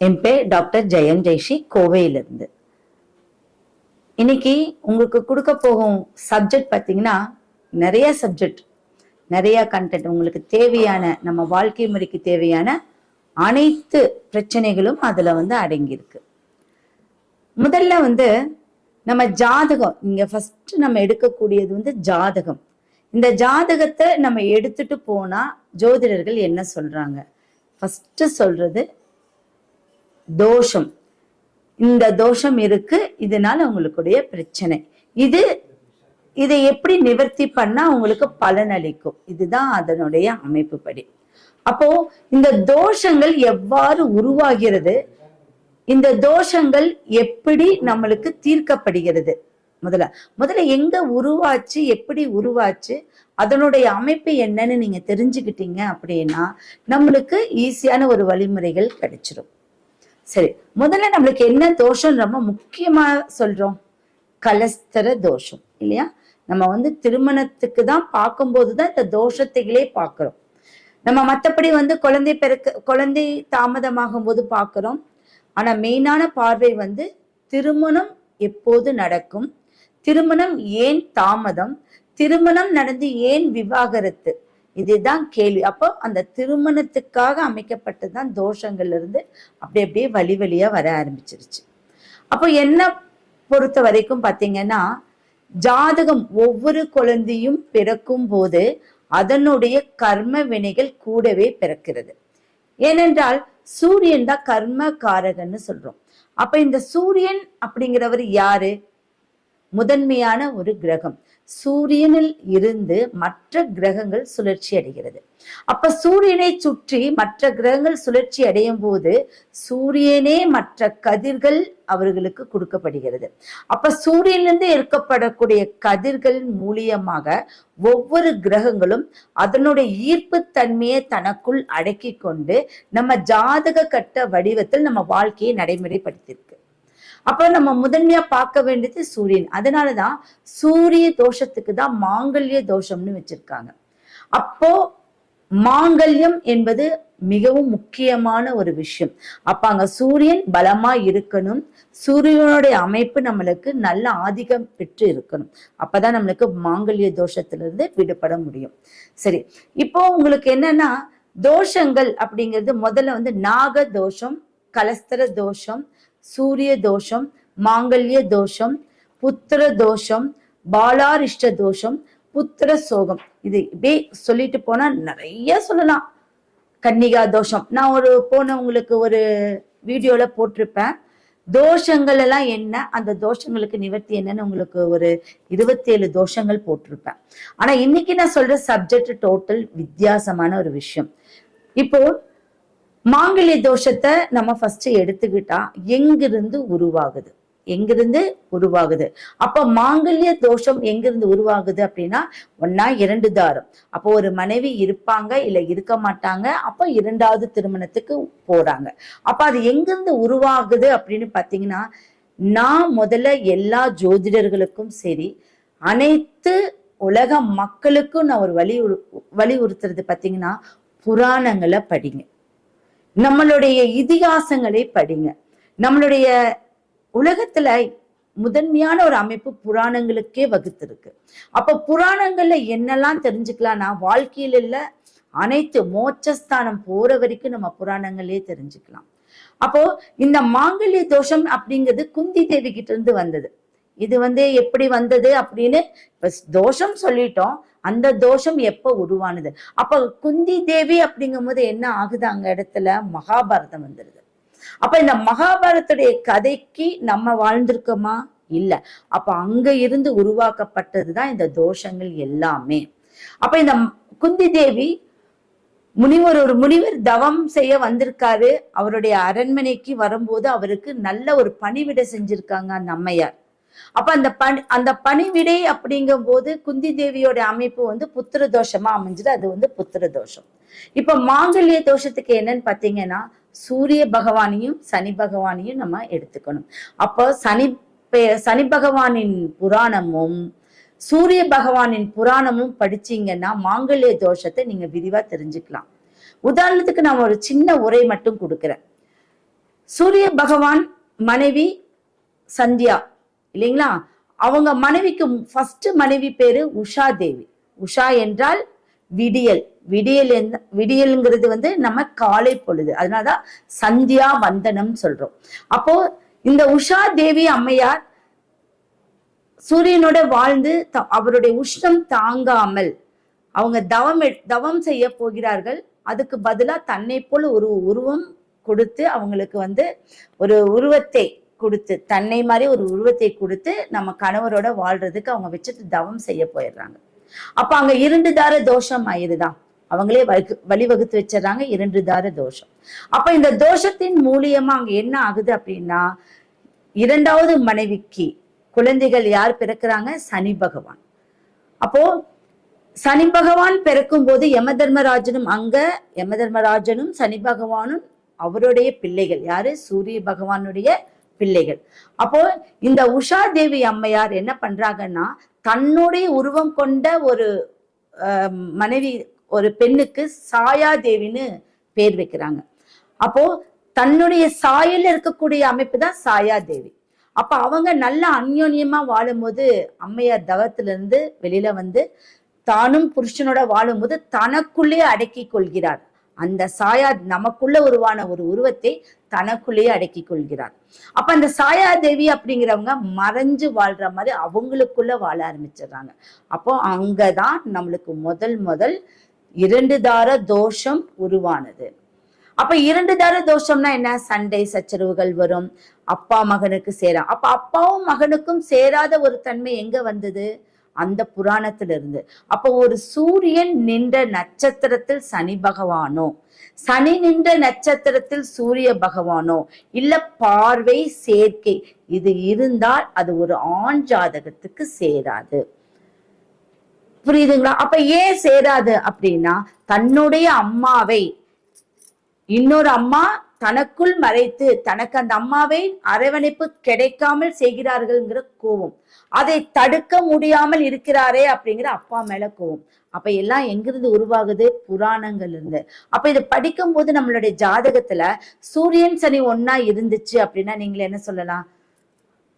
என் பேர் டாக்டர் ஜெயம் ஜெய்ஷி கோவையிலிருந்து. இன்னைக்கு உங்களுக்கு கொடுக்க போகும் சப்ஜெக்ட் பார்த்தீங்கன்னா நிறைய சப்ஜெக்ட் நிறைய கண்டென்ட் உங்களுக்கு தேவையான நம்ம வாழ்க்கை முறைக்கு தேவையான அனைத்து பிரச்சனைகளும் அதுல வந்து அடங்கியிருக்கு. முதல்ல வந்து நம்ம ஜாதகம் இங்க ஃபர்ஸ்ட் நம்ம எடுக்கக்கூடியது வந்து ஜாதகம். இந்த ஜாதகத்தை நம்ம எடுத்துட்டு போனா ஜோதிடர்கள் என்ன சொல்றாங்க? ஃபஸ்ட்டு சொல்கிறது தோஷம். இந்த தோஷம் இருக்கு இதனால உங்களுக்குடைய பிரச்சனை. இது இதை எப்படி நிவர்த்தி பண்ணா உங்களுக்கு பலன் அளிக்கும்? இதுதான் அதனுடைய அமைப்பு படி அப்போ இந்த தோஷங்கள் எவ்வாறு உருவாகிறது? இந்த தோஷங்கள் எப்படி நம்மளுக்கு தீர்க்கப்படுகிறது? முதல்ல. முதல்ல எங்க உருவாச்சு எப்படி உருவாச்சு அதனுடைய அமைப்பு என்னன்னு நீங்க தெரிஞ்சுக்கிட்டீங்க அப்படின்னா நம்மளுக்கு ஈஸியான ஒரு வழிமுறைகள் கிடைச்சிரும். சரி முதல்ல நம்மளுக்கு என்ன தோஷம் ரொம்ப முக்கியமா சொல்றோம்? கலஸ்தர தோஷம் இல்லையா? நம்ம வந்து திருமணத்துக்கு தான் பார்க்கும்போது தான் இந்த தோஷத்தைகளே பார்க்குறோம். நம்ம மற்றபடி வந்து குழந்தை பிறக்க குழந்தை தாமதமாகும் போது பார்க்குறோம். ஆனா மெயினான பார்வை வந்து திருமணம் எப்போது நடக்கும்? திருமணம் ஏன் தாமதம்? திருமணம் நடந்து ஏன் விவாகரத்து? இதுதான் கேள்வி. அப்போ அந்த திருமணத்துக்காக அமைக்கப்பட்டதான் தோஷங்கள்ல இருந்து அப்படி அப்படியே வழி வழியா வர ஆரம்பிச்சிருச்சு. அப்போ என்ன பொறுத்த வரைக்கும் பாத்தீங்கன்னா ஜாதகம் ஒவ்வொரு குழந்தையும் பிறக்கும் போது அதனுடைய கர்ம வினைகள் கூடவே பிறக்கிறது. ஏனென்றால் சூரியன் தான் கர்ம காரகன்னு சொல்றோம். அப்ப இந்த சூரியன் அப்படிங்கிறவர் யாரு? முதன்மையான ஒரு கிரகம். சூரியனில் இருந்து மற்ற கிரகங்கள் சுழற்சி அடைகிறது. அப்ப சூரியனை சுற்றி மற்ற கிரகங்கள் சுழற்சி அடையும் போது சூரியனே மற்ற கதிர்கள் அவர்களுக்கு கொடுக்கப்படுகிறது. அப்ப சூரியனிலிருந்து இருக்கப்படக்கூடிய கதிர்கள் மூலியமாக ஒவ்வொரு கிரகங்களும் அதனுடைய ஈர்ப்பு தன்மையை தனக்குள் அடக்கி கொண்டு நம்ம ஜாதக கட்ட வடிவத்தில் நம்ம வாழ்க்கையை நடைமுறைப்படுத்தியிருக்கு. அப்ப நம்ம முதன்மையா பார்க்க வேண்டியது சூரியன். அதனாலதான் சூரிய தோஷத்துக்கு தான் மாங்கல்ய தோஷம்னு வச்சிருக்காங்க. அப்போ மாங்கல்யம் என்பது மிகவும் முக்கியமான ஒரு விஷயம். அப்ப அங்க சூரியன் பலமா இருக்கணும். சூரியனுடைய அமைப்பு நம்மளுக்கு நல்ல ஆதிக்கம் பெற்று இருக்கணும். அப்பதான் நம்மளுக்கு மாங்கல்ய தோஷத்திலிருந்து விடுபட முடியும். சரி இப்போ உங்களுக்கு என்னன்னா தோஷங்கள் அப்படிங்கிறது முதல்ல வந்து நாக தோஷம் கலஸ்தர தோஷம் சூரிய தோஷம் மாங்கல்ய தோஷம் புத்திர தோஷம் பாலாரிஷ்ட தோஷம் புத்திர சோகம். இது இப்படியே சொல்லிட்டு போனா நிறைய சொல்லலாம். கன்னிகா தோஷம். நான் ஒரு போன உங்களுக்கு ஒரு வீடியோல போட்டிருப்பேன். தோஷங்கள் எல்லாம் என்ன? அந்த தோஷங்களுக்கு நிவர்த்தி என்னன்னு உங்களுக்கு ஒரு இருபத்தி ஏழு தோஷங்கள் போட்டிருப்பேன். ஆனா இன்னைக்கு நான் சொல்ற சப்ஜெக்ட் டோட்டல் வித்தியாசமான ஒரு விஷயம். இப்போ மாங்கல்ய தோஷத்தை நம்ம ஃபர்ஸ்ட் எடுத்துக்கிட்டா எங்கிருந்து உருவாகுது? எங்கிருந்து உருவாகுது? அப்ப மாங்கல்ய தோஷம் எங்கிருந்து உருவாகுது அப்படின்னா ஒன்னா இரண்டு தாரம். அப்போ ஒரு மனைவி இருப்பாங்க இல்ல இருக்க மாட்டாங்க அப்ப இரண்டாவது திருமணத்துக்கு போறாங்க. அப்ப அது எங்கிருந்து உருவாகுது அப்படின்னு பாத்தீங்கன்னா நான் முதல்ல எல்லா ஜோதிடர்களுக்கும் சரி அனைத்து உலக மக்களுக்கும் நான் ஒரு வலியுறு வலியுறுத்துறது பாத்தீங்கன்னா புராணங்களை படிங்க. நம்மளுடைய இதிகாசங்களை படிங்க. நம்மளுடைய உலகத்துல முதன்மையான ஒரு அமைப்பு புராணங்களுக்கே வகுத்திருக்கு. அப்ப புராணங்கள்ல என்னெல்லாம் தெரிஞ்சுக்கலாம்னா வாழ்க்கையில இல்ல அனைத்து மோட்சஸ்தானம் போற வரைக்கும் நம்ம புராணங்களே தெரிஞ்சுக்கலாம். அப்போ இந்த மாங்கல்ய தோஷம் அப்படிங்கிறது குந்தி தேவி கிட்ட இருந்து வந்தது. இது வந்து எப்படி வந்தது அப்படின்னு இப்ப தோஷம் சொல்லிட்டோம். அந்த தோஷம் எப்ப உருவானது? அப்ப குந்தி தேவி அப்படிங்கும் போது என்ன ஆகுது அங்க இடத்துல? மகாபாரதம் வந்துருது. அப்ப இந்த மகாபாரத்துடைய கதைக்கு நம்ம வாழ்ந்திருக்கோமா? இல்ல. அப்ப அங்க இருந்து உருவாக்கப்பட்டதுதான் இந்த தோஷங்கள் எல்லாமே. அப்ப இந்த குந்தி தேவி முனிவர் ஒரு முனிவர் தவம் செய்ய வந்திருக்காரு. அவருடைய அரண்மனைக்கு வரும்போது அவருக்கு நல்ல ஒரு பணிவிடை செஞ்சிருக்காங்க அந்த அம்மையார். அப்ப அந்த பணி அந்த பணிவிடை அப்படிங்கும் போது குந்தி தேவியோட அமைப்பு வந்து புத்திர தோஷமா அமைஞ்சது அது வந்து புத்திர தோஷம். இப்ப மாங்கல்ய தோஷத்துக்கு என்னன்னு பாத்தீங்கன்னா சூரிய பகவானையும் சனி பகவானையும் நம்ம எடுத்துக்கணும். அப்போ சனி சனி பகவானின் புராணமும் சூரிய பகவானின் புராணமும் படிச்சீங்கன்னா மாங்கல்ய தோஷத்தை நீங்க விரிவா தெரிஞ்சுக்கலாம். உதாரணத்துக்கு நான் ஒரு சின்ன உரை மட்டும் கொடுக்குறேன். சூரிய பகவான் மனைவி சந்தியா இல்லைங்களா? அவங்க மனைவிக்கு ஃபர்ஸ்ட் மனைவி பேரு உஷா தேவி. உஷா என்றால் விடியல். விடியல் விடியல்ங்கிறது வந்து நம்ம காலை பொழுது. அதனாலதான் சந்தியா வந்தனம் சொல்றோம். அப்போ இந்த உஷா தேவி அம்மையார் சூரியனோட வாழ்ந்து அவருடைய உஷ்ணம் தாங்காமல் அவங்க தவம் தவம் செய்ய போகிறார்கள். அதுக்கு பதிலா தன்னை போல ஒரு உருவம் கொடுத்து அவங்களுக்கு வந்து ஒரு உருவத்தை கொடுத்து தன்னை மாதிரி ஒரு உருவத்தை கொடுத்து நம்ம கணவரோட வாழ்றதுக்கு அவங்க வச்சுட்டு தவம் செய்ய போயிடுறாங்க. அப்ப அங்க இரண்டு தார தோஷம் ஆயிருதான். அவங்களே வழிவகுத்து வச்சிடறாங்க இரண்டு தார தோஷம். அப்ப இந்த தோஷத்தின் மூலியமா அங்க என்ன ஆகுது அப்படின்னா இரண்டாவது மனைவிக்கு குழந்தைகள் யார் பிறக்கிறாங்க? சனி பகவான். அப்போ சனி பகவான் பிறக்கும் போது யம தர்மராஜனும் அங்க யம தர்மராஜனும் சனி பகவானும் அவருடைய பிள்ளைகள் யாரு? சூரிய பகவானுடைய பிள்ளைகள். அப்போ இந்த உஷா தேவி அம்மையார் என்ன பண்றாங்கன்னா தன்னுடைய உருவம் கொண்ட ஒரு மனைவி ஒரு பெண்ணுக்கு சாயா தேவின்னு பேர் வைக்கிறாங்க. அப்போ தன்னுடைய சாயல்ல இருக்கக்கூடிய அமைப்பு தான் சாயா தேவி. அப்ப அவங்க நல்ல அந்யோன்யமா வாழும்போது அம்மையார் தவத்துல இருந்து வெளியில வந்து தானும் புருஷனோட வாழும்போது தனக்குள்ளே அடக்கி கொள்கிறார். அந்த சாயா நமக்குள்ள உருவான ஒரு உருவத்தை தனக்குள்ளேயே அடக்கி கொள்கிறார். அப்ப அந்த சாயா தேவி அப்படிங்கிறவங்க மறைஞ்சு வாழ்ற மாதிரி அவங்களுக்குள்ள வாழ ஆரம்பிச்சிடுறாங்க. அப்போ அங்கதான் நம்மளுக்கு முதல் முதல் இரண்டு தார தோஷம் உருவானது. அப்ப இரண்டு தார தோஷம்னா என்ன? சண்டை சச்சரவுகள் வரும். அப்பா மகனுக்கு சேரா. அப்ப அப்பாவும் மகனுக்கும் சேராத ஒரு தன்மை எங்க வந்தது? அந்த புராணத்துல இருந்து ஒரு சூரியன் நின்ற நட்சத்திரத்தில் சனி பகவானோ? சனி நின்ற நட்சத்திரத்தில் சூரிய பகவானோ? இல்ல பார்வை சேர்க்கை இது இருந்தால் அது ஒரு ஆண் ஜாதகத்துக்கு சேராது. புரியுதுங்களா? அப்ப ஏன் சேராது அப்படின்னா தன்னுடைய அம்மாவை இன்னொரு அம்மா தனக்குள் மறைத்து தனக்கு அந்த அம்மாவை அரவணைப்பு கிடைக்காமல் செய்கிறார்கள்ங்கிற கோபம். அதை தடுக்க முடியாமல் இருக்கிறாரே அப்படிங்கிற அப்பா மேல கோவம் அப்ப எல்லாம் எங்கிருந்து உருவாகுது? புராணங்கள் இருந்து அப்ப இதை படிக்கும் போது நம்மளுடைய ஜாதகத்துல சூரியன் சனி ஒன்னா இருந்துச்சு அப்படின்னா நீங்களே என்ன சொல்லலாம்?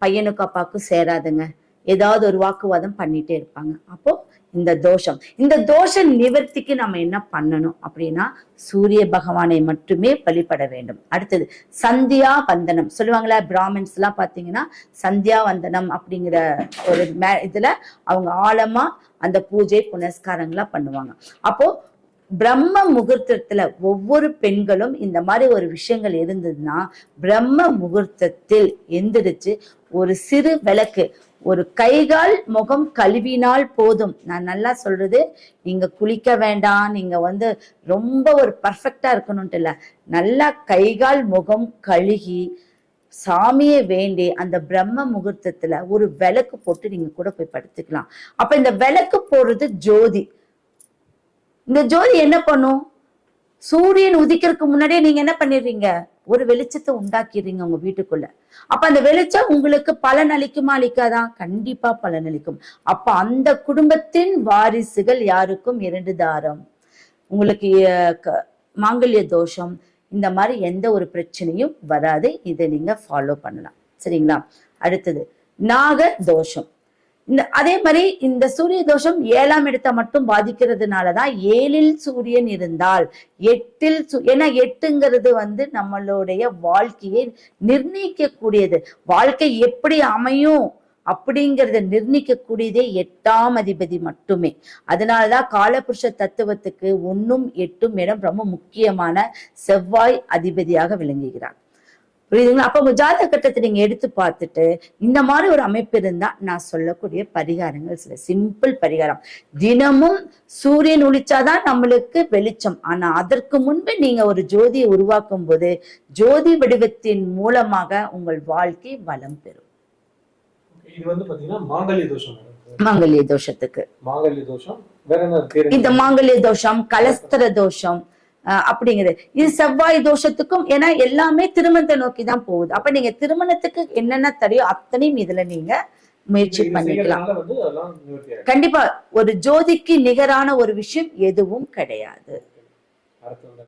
பையனுக்கு அப்பாவுக்கும் சேராதுங்க. ஏதாவது ஒரு வாக்குவாதம் பண்ணிட்டே இருப்பாங்க. அப்போ இந்த தோஷம். இந்த தோஷ நிவர்த்திக்கு நம்ம என்ன பண்ணணும் அப்படின்னா சூரிய பகவானை மட்டுமே வழிபட வேண்டும். அடுத்தது சந்தியா வந்தனம். சொல்லுவாங்களா பிராமின்ஸ் எல்லாம் பாத்தீங்கன்னா சந்தியா வந்தனம் அப்படிங்கிற ஒரு மே- இதுல அவங்க ஆழமா அந்த பூஜை புனஸ்காரங்களா பண்ணுவாங்க. அப்போ பிரம்ம முகூர்த்தத்துல ஒவ்வொரு பெண்களும் இந்த மாதிரி ஒரு விஷயங்கள் இருந்ததுன்னா பிரம்ம முகூர்த்தத்தில் எந்திரிச்சு ஒரு சிறு விளக்கு ஒரு கைகால் முகம் கழுவினால் போதும். நான் நல்லா சொல்றது நீங்க குளிக்க வேண்டாம் நீங்க வந்து ரொம்ப ஒரு பர்ஃபெக்டா இருக்கணும்ட்டு இல்ல. நல்லா கைகால் முகம் கழுகி சாமியை வேண்டி அந்த பிரம்ம முகூர்த்தத்துல ஒரு விளக்கு போட்டு நீங்க கூட போய் படுத்துக்கலாம். அப்ப இந்த விளக்கு போடுறது ஜோதி. இந்த ஜோதி என்ன பண்ணும்? சூரியன் உதிக்கிறதுக்கு முன்னாடியே நீங்க என்ன பண்ணிடுறீங்க? ஒரு வெளிச்சத்தை உண்டாக்கிடுறீங்க உங்க வீட்டுக்குள்ள. அப்ப அந்த வெளிச்சம் உங்களுக்கு பலன் அளிக்குமா அளிக்காதா? கண்டிப்பா பலன் அளிக்கும். அப்ப அந்த குடும்பத்தின் வாரிசுகள் யாருக்கும் இரண்டு தாரம். உங்களுக்கு மாங்கல்ய தோஷம் இந்த மாதிரி எந்த ஒரு பிரச்சனையும் வராது. இதை நீங்க ஃபாலோ பண்ணலாம். சரிங்களா? அடுத்தது நாக தோஷம். இந்த அதே மாதிரி இந்த சூரிய தோஷம் ஏழாம் இடத்தை மட்டும் பாதிக்கிறதுனாலதான் ஏழில் சூரியன் இருந்தால் எட்டில் ஏன்னா எட்டுங்கிறது வந்து நம்மளுடைய வாழ்க்கையை நிர்ணயிக்கக்கூடியது. வாழ்க்கை எப்படி அமையும் அப்படிங்கறத நிர்ணயிக்கக்கூடியதே எட்டாம் அதிபதி மட்டுமே. அதனாலதான் காலபுருஷ தத்துவத்துக்கு ஒன்னும் எட்டும் இடம் ரொம்ப முக்கியமான செவ்வாய் அதிபதியாக விளங்குகிறார். புரியுதுங்களா? அப்ப உங்க கட்டத்தை நீங்க எடுத்து பார்த்துட்டு இந்த மாதிரி ஒரு அமைப்பு இருந்தா நான் சொல்லக்கூடிய பரிகாரங்கள் சில சிம்பிள் பரிகாரம். தினமும் சூரியன் ஒளிச்சாதான் நம்மளுக்கு வெளிச்சம். ஆனா அதற்கு முன்பு நீங்க ஒரு ஜோதியை உருவாக்கும் போது ஜோதி வடிவத்தின் மூலமாக உங்கள் வாழ்க்கை வளம் பெறும். இது வந்து பாத்தீங்கன்னா மாங்கல்ய தோஷம். மாங்கல்ய தோஷத்துக்கு. மாங்கல்ய தோஷம் இந்த மாங்கல்ய தோஷம் கலஸ்தர தோஷம் அப்படிங்கிறது இது செவ்வாய் தோஷத்துக்கும் ஏன்னா எல்லாமே திருமணத்தை நோக்கி தான் போகுது. அப்ப நீங்க திருமணத்துக்கு என்னென்ன தெரியும் அத்தனையும் இதுல நீங்க முயற்சி பண்ணிக்கலாம். கண்டிப்பா ஒரு ஜோதிக்கு நிகரான ஒரு விஷயம் எதுவும் கிடையாது.